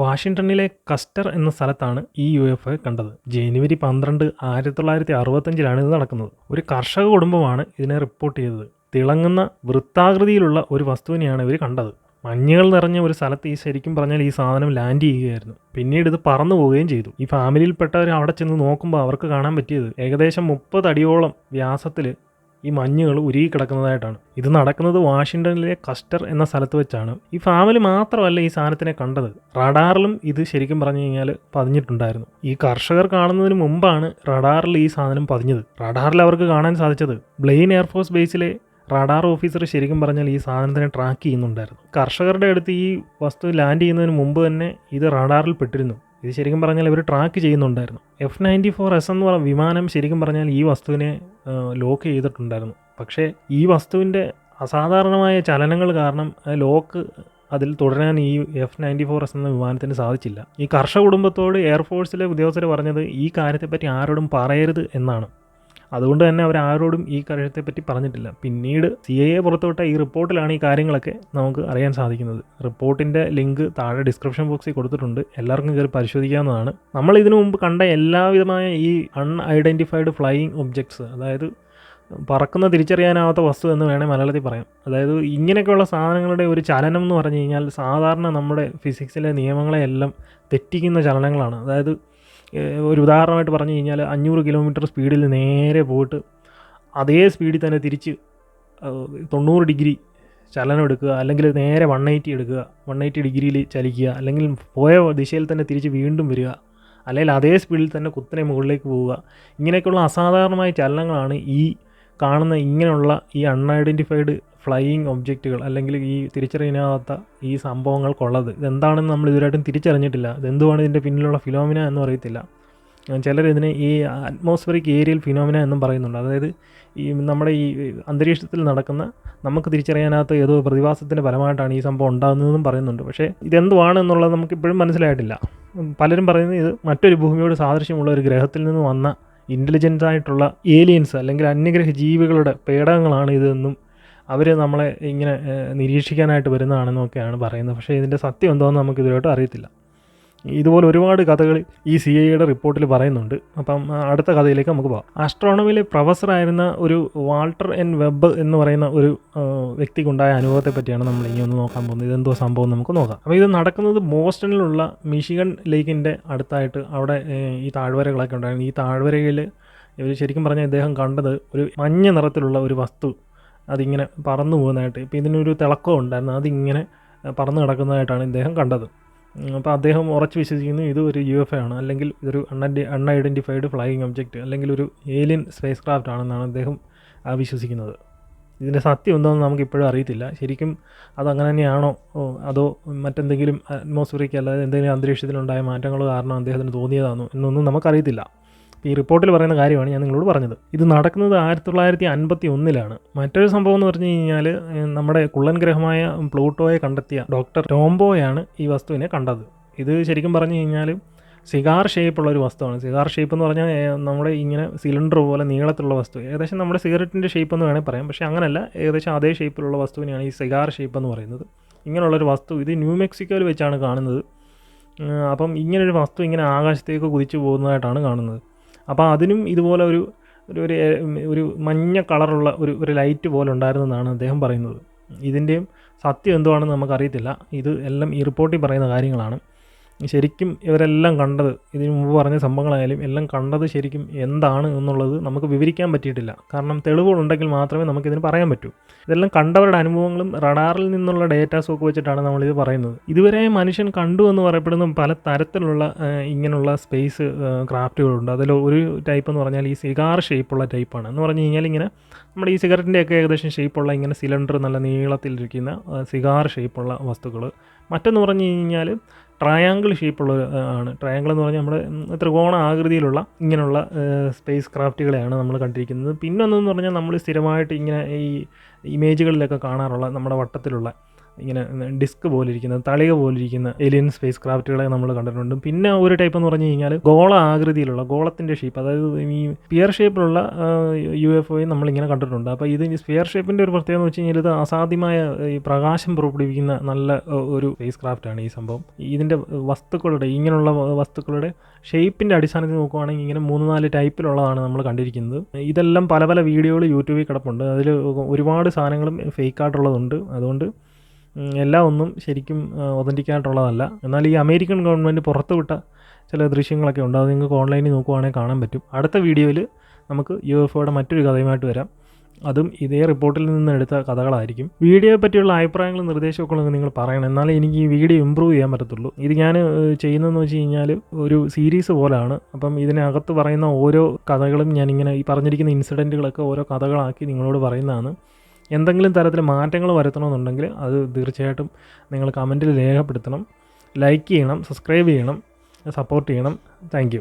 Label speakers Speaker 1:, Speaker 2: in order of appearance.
Speaker 1: വാഷിങ്ടണിലെ കസ്റ്റർ എന്ന സ്ഥലത്താണ് ഈ യു എഫ് ഒ കണ്ടത്. ജനുവരി പന്ത്രണ്ട് ആയിരത്തി തൊള്ളായിരത്തി അറുപത്തഞ്ചിലാണ് ഇത് നടക്കുന്നത്. ഒരു കർഷക കുടുംബമാണ് ഇതിനെ റിപ്പോർട്ട് ചെയ്തത്. തിളങ്ങുന്ന വൃത്താകൃതിയിലുള്ള ഒരു വസ്തുവിനെയാണ് ഇവർ കണ്ടത്. മഞ്ഞുകൾ നിറഞ്ഞ ഒരു സ്ഥലത്ത് ഈ ശരിക്കും പറഞ്ഞാൽ ഈ സാധനം ലാൻഡ് ചെയ്യുകയായിരുന്നു. പിന്നീട് ഇത് പറന്നു പോവുകയും ചെയ്തു. ഈ ഫാമിലിയിൽപ്പെട്ടവർ അവിടെ ചെന്ന് നോക്കുമ്പോൾ അവർക്ക് കാണാൻ പറ്റിയത് ഏകദേശം മുപ്പത് അടിയോളം വ്യാസത്തിൽ ഈ മഞ്ഞുകൾ ഉരുകി കിടക്കുന്നതായിട്ടാണ്. ഇത് നടക്കുന്നത് വാഷിങ്ടണിലെ കസ്റ്റർ എന്ന സ്ഥലത്ത് വെച്ചാണ്. ഈ ഫാമിലി മാത്രമല്ല ഈ സാധനത്തിനെ കണ്ടത്. റഡാറിലും ഇത് ശരിക്കും പറഞ്ഞു കഴിഞ്ഞാൽ പതിഞ്ഞിട്ടുണ്ടായിരുന്നു. ഈ കർഷകർ കാണുന്നതിന് മുമ്പാണ് റഡാറിൽ ഈ സാധനം പതിഞ്ഞത്. റഡാറിൽ അവർക്ക് കാണാൻ സാധിച്ചത് ബ്ലെയിൻ എയർഫോഴ്സ് ബേസിലെ റഡാർ ഓഫീസർ ശരിക്കും പറഞ്ഞാൽ ഈ സാധനത്തിനെ ട്രാക്ക് ചെയ്യുന്നുണ്ടായിരുന്നു. കർഷകരുടെ അടുത്ത് ഈ വസ്തു ലാൻഡ് ചെയ്യുന്നതിന് മുമ്പ് തന്നെ ഇത് റഡാറിൽ പെട്ടിരുന്നു. ഇത് ശരിക്കും പറഞ്ഞാൽ ഇവർ ട്രാക്ക് ചെയ്യുന്നുണ്ടായിരുന്നു. എഫ് നയന്റി ഫോർ എസ് എന്ന് പറഞ്ഞ വിമാനം ശരിക്കും പറഞ്ഞാൽ ഈ വസ്തുവിനെ ലോക്ക് ചെയ്തിട്ടുണ്ടായിരുന്നു. പക്ഷേ ഈ വസ്തുവിന്റെ അസാധാരണമായ ചലനങ്ങൾ കാരണം ലോക്ക് അതിൽ തുടരാൻ ഈ എഫ് നയന്റി ഫോർ എസ് എന്ന വിമാനത്തിന് സാധിച്ചില്ല. ഈ കർഷക കുടുംബത്തോട് എയർഫോഴ്സിലെ ഉദ്യോഗസ്ഥർ പറഞ്ഞത് ഈ കാര്യത്തെപ്പറ്റി ആരോടും പറയരുത് എന്നാണ്. അതുകൊണ്ട് തന്നെ അവർ ആരോടും ഈ കാര്യത്തെപ്പറ്റി പറഞ്ഞിട്ടില്ല. പിന്നീട് സി ഐ എ പുറത്തുവിട്ട ഈ റിപ്പോർട്ടിലാണ് ഈ കാര്യങ്ങളൊക്കെ നമുക്ക് അറിയാൻ സാധിക്കുന്നത്. റിപ്പോർട്ടിന്റെ ലിങ്ക് താഴെ ഡിസ്ക്രിപ്ഷൻ ബോക്സിൽ കൊടുത്തിട്ടുണ്ട്. എല്ലാവർക്കും കയറി പരിശോധിക്കാവുന്നതാണ്. നമ്മൾ ഇതിനു മുമ്പ് കണ്ട എല്ലാവിധമായ ഈ അൺ അൺഐഡന്റിഫൈഡ് ഫ്ലൈയിങ് ഒബ്ജക്ട്സ് അതായത് പറക്കുന്ന തിരിച്ചറിയാനാവാത്ത വസ്തു എന്ന് വേണേൽ മലയാളത്തിൽ പറയാം. അതായത് ഇങ്ങനെയൊക്കെയുള്ള സാധനങ്ങളുടെ ഒരു ചലനം എന്ന് പറഞ്ഞു കഴിഞ്ഞാൽ സാധാരണ നമ്മുടെ ഫിസിക്സിലെ നിയമങ്ങളെയെല്ലാം തെറ്റിക്കുന്ന ചലനങ്ങളാണ്. അതായത് ഒരു ഉദാഹരണമായിട്ട് പറഞ്ഞു കഴിഞ്ഞാൽ അഞ്ഞൂറ് കിലോമീറ്റർ സ്പീഡിൽ നേരെ പോയിട്ട് അതേ സ്പീഡിൽ തന്നെ തിരിച്ച് തൊണ്ണൂറ് ഡിഗ്രി ചലനം എടുക്കുക അല്ലെങ്കിൽ നേരെ വൺ എയ്റ്റി എടുക്കുക വൺ എയ്റ്റി ഡിഗ്രിയിൽ ചലിക്കുക അല്ലെങ്കിൽ പോയ ദിശയിൽ തന്നെ തിരിച്ച് വീണ്ടും വരിക അല്ലെങ്കിൽ അതേ സ്പീഡിൽ തന്നെ കുത്തനെ മുകളിലേക്ക് പോവുക. ഇങ്ങനെയൊക്കെയുള്ള അസാധാരണമായ ചലനങ്ങളാണ് ഈ കാണുന്ന ഇങ്ങനെയുള്ള ഈ അൺഐഡന്റിഫൈഡ് ഫ്ലൈയിങ് ഒബ്ജക്റ്റുകൾ അല്ലെങ്കിൽ ഈ തിരിച്ചറിയാത്ത ഈ സംഭവങ്ങൾക്കുള്ളത് ഇതെന്താണെന്ന് നമ്മൾ ഇതുവരെയായിട്ടും തിരിച്ചറിഞ്ഞിട്ടില്ല. ഇതെന്തുവാണ് ഇതിന്റെ പിന്നിലുള്ള ഫിലോമിന എന്നും അറിയത്തില്ല ചിലർ ഇതിനെ ഈ അറ്റ്മോസ്ഫറിക് ഏരിയൽ ഫിനോമിന എന്നും പറയുന്നുണ്ട്. അതായത് ഈ നമ്മുടെ ഈ അന്തരീക്ഷത്തിൽ നടക്കുന്ന നമുക്ക് തിരിച്ചറിയാനാത്ത ഏതോ പ്രതിഭാസത്തിന്റെ ഫലമായിട്ടാണ് ഈ സംഭവം ഉണ്ടാകുന്നതെന്നും പറയുന്നുണ്ട്. പക്ഷേ ഇതെന്തുവാണ് എന്നുള്ളത് നമുക്കിപ്പോഴും മനസ്സിലായിട്ടില്ല. പലരും പറയുന്നത് ഇത് മറ്റൊരു ഭൂമിയോട് സാദൃശ്യമുള്ള ഒരു ഗ്രഹത്തിൽ നിന്ന് വന്ന ഇന്റലിജന്റ് ആയിട്ടുള്ള ഏലിയൻസ് അല്ലെങ്കിൽ അന്യഗ്രഹ ജീവികളുടെ പേടകങ്ങളാണ് ഇതെന്നും അവർ നമ്മളെ ഇങ്ങനെ നിരീക്ഷിക്കാനായിട്ട് വരുന്നതാണെന്നൊക്കെയാണ് പറയുന്നത്. പക്ഷേ ഇതിന്റെ സത്യം എന്തോന്ന് നമുക്ക് അറിയത്തില്ല. ഇതുപോലെ ഒരുപാട് കഥകൾ ഈ സി ഐയുടെ റിപ്പോർട്ടിൽ പറയുന്നുണ്ട്. അപ്പം അടുത്ത കഥയിലേക്ക് നമുക്ക് പോകാം. ആസ്ട്രോണമിയിലെ പ്രൊഫസറായിരുന്ന ഒരു വാൾട്ടർ എൻ വെബ് എന്ന് പറയുന്ന ഒരു വ്യക്തിക്കുണ്ടായ അനുഭവത്തെ പറ്റിയാണ് നമ്മൾ ഇനി ഒന്ന് നോക്കാൻ പോകുന്നത്. ഇതെന്തോ സംഭവം നമുക്ക് നോക്കാം. അപ്പോൾ ഇത് നടക്കുന്നത് ബോസ്റ്റണിലുള്ള മിഷിഗൺ ലേക്കിന്റെ അടുത്തായിട്ട് അവിടെ ഈ താഴ്വരകളൊക്കെ ഉണ്ടായിരുന്നു. ഈ താഴ്വരയിൽ ഇവർ ശരിക്കും പറഞ്ഞാൽ ഇദ്ദേഹം കണ്ടത് ഒരു മഞ്ഞ നിറത്തിലുള്ള ഒരു വസ്തു അതിങ്ങനെ പറന്നു പോകുന്നതായിട്ട്. ഇപ്പോൾ ഇതിനൊരു തിളക്കം ഉണ്ടായിരുന്നു അതിങ്ങനെ പറന്നു കിടക്കുന്നതായിട്ടാണ് ഇദ്ദേഹം കണ്ടത്. അപ്പോൾ അദ്ദേഹം ഉറച്ചു വിശ്വസിക്കുന്നു ഇത് ഒരു യു എഫ് ആണ്. അല്ലെങ്കിൽ ഇതൊരു അൺഐഡി അൺഐഡന്റിഫൈഡ് ഫ്ലൈയിങ് ഒബ്ജക്റ്റ് അല്ലെങ്കിൽ ഒരു ഏലിയൻ സ്പേസ് ക്രാഫ്റ്റ് ആണെന്നാണ് അദ്ദേഹം വിശ്വസിക്കുന്നത്. ഇതിന്റെ സത്യം എന്താണെന്ന് നമുക്ക് ഇപ്പോഴും അറിയത്തില്ല. ശരിക്കും അതങ്ങനെ തന്നെയാണോ? അതോ മറ്റെന്തെങ്കിലും അറ്റ്മോസ്ഫിയറിക്ക് അല്ലാതെ എന്തെങ്കിലും അന്തരീക്ഷത്തിലുണ്ടായ മാറ്റങ്ങൾ കാരണം അദ്ദേഹത്തിന് തോന്നിയതാണോ എന്നൊന്നും നമുക്കറിയത്തില്ല. ഈ റിപ്പോർട്ടിൽ പറയുന്ന കാര്യമാണ് ഞാൻ നിങ്ങളോട് പറഞ്ഞത്. ഇത് നടക്കുന്നത് ആയിരത്തി തൊള്ളായിരത്തി അൻപത്തി ഒന്നിലാണ് മറ്റൊരു സംഭവം എന്ന് പറഞ്ഞു കഴിഞ്ഞാൽ നമ്മുടെ കുള്ളൻ ഗ്രഹമായ പ്ലൂട്ടോയെ കണ്ടെത്തിയ ഡോക്ടർ ടോംബോയാണ് ഈ വസ്തുവിനെ കണ്ടത്. ഇത് ശരിക്കും പറഞ്ഞു കഴിഞ്ഞാൽ സിഗാർ ഷേപ്പുള്ള ഒരു വസ്തുവാണ്. സിഗാർ ഷേപ്പ് എന്ന് പറഞ്ഞാൽ നമ്മുടെ ഇങ്ങനെ സിലിണ്ടർ പോലെ നീളത്തിലുള്ള വസ്തു. ഏകദേശം നമ്മുടെ സിഗരറ്റിന്റെ ഷേപ്പ് എന്ന് വേണമെങ്കിൽ പറയാം. പക്ഷേ അങ്ങനെയല്ല ഏകദേശം അതേ ഷേപ്പിലുള്ള വസ്തുവിനെയാണ് ഈ സിഗാർ ഷേപ്പ് എന്ന് പറയുന്നത്. ഇങ്ങനെയുള്ളൊരു വസ്തു ഇത് ന്യൂ മെക്സിക്കോയിൽ വെച്ചാണ് കാണുന്നത്. അപ്പം ഇങ്ങനൊരു വസ്തു ഇങ്ങനെ ആകാശത്തേക്ക് കുതിച്ചു പോകുന്നതായിട്ടാണ് കാണുന്നത്. അപ്പോൾ അതിനും ഇതുപോലെ ഒരു ഒരു ഒരു മഞ്ഞ കളറുള്ള ഒരു ഒരു ലൈറ്റ് പോലെ ഉണ്ടായിരുന്നെന്നാണ് അദ്ദേഹം പറയുന്നത്. ഇതിന്റെയും സത്യം എന്തുവാണെന്ന് നമുക്കറിയത്തില്ല. ഇത് എല്ലാം ഈ റിപ്പോർട്ടിൽ പറയുന്ന കാര്യങ്ങളാണ്. ശരിക്കും ഇവരെല്ലാം കണ്ടത് ഇതിനു മുമ്പ് പറഞ്ഞ സംഭവങ്ങളായാലും എല്ലാം കണ്ടത് ശരിക്കും എന്താണ് എന്നുള്ളത് നമുക്ക് വിവരിക്കാൻ പറ്റിയിട്ടില്ല. കാരണം തെളിവുകളുണ്ടെങ്കിൽ മാത്രമേ നമുക്കിതിന് പറയാൻ പറ്റൂ. ഇതെല്ലാം കണ്ടവരുടെ അനുഭവങ്ങളും റഡാറിൽ നിന്നുള്ള ഡേറ്റാസും ഒക്കെ വെച്ചിട്ടാണ് നമ്മളിത് പറയുന്നത്. ഇതുവരെ മനുഷ്യൻ കണ്ടു എന്ന് പറയപ്പെടുന്ന പല തരത്തിലുള്ള ഇങ്ങനെയുള്ള സ്പേസ് ക്രാഫ്റ്റുകളുണ്ട്. അതിൽ ഒരു ടൈപ്പ് എന്ന് പറഞ്ഞാൽ ഈ സിഗാർ ഷേപ്പുള്ള ടൈപ്പാണ് എന്ന് പറഞ്ഞു കഴിഞ്ഞാൽ ഇങ്ങനെ നമ്മുടെ ഈ സിഗരറ്റിന്റെയൊക്കെ ഏകദേശം ഷേപ്പുള്ള ഇങ്ങനെ സിലിണ്ടർ നല്ല നീളത്തിലിരിക്കുന്ന സിഗാർ ഷേപ്പുള്ള വസ്തുക്കൾ മറ്റൊന്ന് പറഞ്ഞു കഴിഞ്ഞാൽ ട്രയാങ്കിൾ ഷേപ്പുള്ള ആണ്. ട്രയാങ്കിൾ എന്ന് പറഞ്ഞാൽ നമ്മുടെ ത്രികോണ ആകൃതിയിലുള്ള ഇങ്ങനെയുള്ള സ്പേസ് ക്രാഫ്റ്റുകളെയാണ് നമ്മൾ കണ്ടിരിക്കുന്നത്. പിന്നൊന്നെന്ന് പറഞ്ഞാൽ നമ്മൾ സ്ഥിരമായിട്ട് ഇങ്ങനെ ഈ ഇമേജുകളിലൊക്കെ കാണാറുള്ള നമ്മുടെ വട്ടത്തിലുള്ള ഇങ്ങനെ ഡിസ്ക് പോലെ പോലിരിക്കുന്ന തളിക പോലിരിക്കുന്ന എലിയൻ സ്പേസ് ക്രാഫ്റ്റുകളെ നമ്മൾ കണ്ടിട്ടുണ്ട്. പിന്നെ ഒരു ടൈപ്പ് എന്ന് പറഞ്ഞു കഴിഞ്ഞാൽ ഗോള ആകൃതിയിലുള്ള ഗോളത്തിന്റെ ഷേപ്പ് അതായത് ഈ സ്പിയർ ഷേപ്പിലുള്ള യു എഫ് ഒയും നമ്മളിങ്ങനെ കണ്ടിട്ടുണ്ട്. അപ്പോൾ ഇത് സ്പിയർ ഷേപ്പിന്റെ ഒരു പ്രത്യേകത എന്ന് വെച്ച് കഴിഞ്ഞാൽ ഇത് അസാധ്യമായ ഈ പ്രകാശം പുറപ്പെടുവിക്കുന്ന നല്ല ഒരു സ്പേസ് ക്രാഫ്റ്റാണ് ഈ സംഭവം. ഇതിന്റെ വസ്തുക്കളുടെ ഇങ്ങനെയുള്ള വസ്തുക്കളുടെ ഷേപ്പിന്റെ അടിസ്ഥാനത്തിൽ നോക്കുവാണെങ്കിൽ ഇങ്ങനെ മൂന്ന് നാല് ടൈപ്പിലുള്ളതാണ് നമ്മൾ കണ്ടിരിക്കുന്നത്. ഇതെല്ലാം പല പല വീഡിയോകൾ യൂട്യൂബിൽ കിടപ്പുണ്ട്. അതിൽ ഒരുപാട് സാധനങ്ങളും ഫേക്കായിട്ടുള്ളതുണ്ട് അതുകൊണ്ട് എല്ലാം ഒന്നും ശരിക്കും ഒതന്റിക് ആയിട്ടുള്ളതല്ല എന്നാൽ ഈ അമേരിക്കൻ ഗവൺമെന്റ് പുറത്തുവിട്ട ചില ദൃശ്യങ്ങളൊക്കെ ഉണ്ട്. അത് നിങ്ങൾക്ക് ഓൺലൈനിൽ നോക്കുവാണെങ്കിൽ കാണാൻ പറ്റും. അടുത്ത വീഡിയോയിൽ നമുക്ക് യു എഫ് ഒയുടെ മറ്റൊരു കഥയുമായിട്ട് വരാം. അതും ഇതേ റിപ്പോർട്ടിൽ നിന്ന് എടുത്ത കഥകളായിരിക്കും. വീഡിയോയെ പറ്റിയുള്ള അഭിപ്രായങ്ങളും നിർദ്ദേശമൊക്കെ നിങ്ങൾ പറയണം. എന്നാലേ എനിക്ക് ഈ വീഡിയോ ഇമ്പ്രൂവ് ചെയ്യാൻ പറ്റത്തുള്ളൂ. ഇത് ഞാൻ ചെയ്യുന്നതെന്ന് വെച്ച് കഴിഞ്ഞാൽ ഒരു സീരീസ് പോലാണ്. അപ്പം ഇതിനകത്ത് പറയുന്ന ഓരോ കഥകളും ഞാനിങ്ങനെ ഈ പറഞ്ഞിരിക്കുന്ന ഇൻസിഡന്റുകളൊക്കെ ഓരോ കഥകളാക്കി നിങ്ങളോട് പറയുന്നതാണ്. എന്തെങ്കിലും തരത്തിൽ മാറ്റങ്ങൾ വരുത്തണമെന്നുണ്ടെങ്കിൽ അത് തീർച്ചയായിട്ടും നിങ്ങൾ കമന്റിൽ രേഖപ്പെടുത്തണം. ലൈക്ക് ചെയ്യണം സബ്സ്ക്രൈബ് ചെയ്യണം സപ്പോർട്ട് ചെയ്യണം. താങ്ക്